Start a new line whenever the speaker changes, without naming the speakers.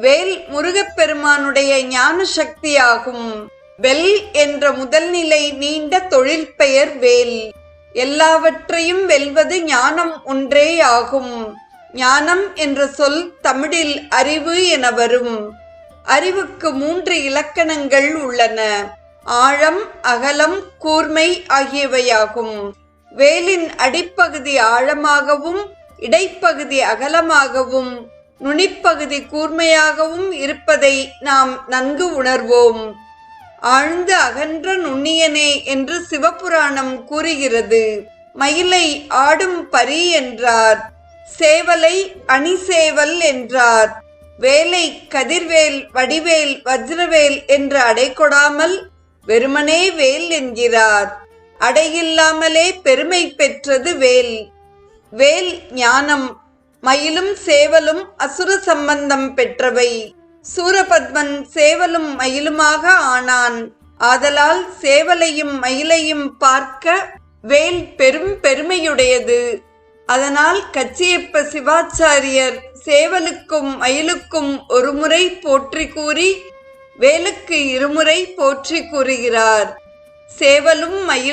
வேல் முருகப்பெருமானுடைய ஞான சக்தியாகும் வெல் என்ற முதல்நிலை நீண்ட தொழில் பெயர் வேல். எல்லாவற்றையும் வெல்வது ஞானம் ஒன்றே ஆகும் ஞானம் என்ற சொல் தமிழில் அறிவு என வரும். அறிவுக்கு மூன்று இலக்கணங்கள் உள்ளன. ஆழம் அகலம் கூர்மை ஆகியவையாகும். வேலின் அடிப்பகுதி ஆழமாகவும் இடைப்பகுதி அகலமாகவும் நுனிப்பகுதி கூர்மையாகவும் இருப்பதை நாம் நன்கு உணர்வோம். ஆழ்ந்து அகன்ற நுண்ணியனே என்று சிவபுராணம் கூறுகிறது. மயிலை ஆடும் பரி என்றார். சேவலை அணிசேவல் என்றார். வேலை கதிர்வேல் வடிவேல் வஜ்ரவேல் என்று அடை கொடாமல் வெறுமனே வேல் என்கிறார். அடையில்லாமலே பெருமை பெற்றது வேல். வேல் ஞானம் மயிலும் சேவலும் அசுர சம்பந்தம் பெற்றவை. சூரபத்மன் சேவலும் மயிலுமாக ஆனான். ஆதலால் சேவலையும் மயிலையும் பார்க்க வேல் பெரும் பெருமையுடையது. அதனால் கச்சியப்ப சிவாச்சாரியர் சேவலுக்கும் மயிலுக்கும் ஒருமுறை போற்றி கூறி வேலுக்கு இருமுறை போற்றி கூறுகிறார். சேவலும் மயில்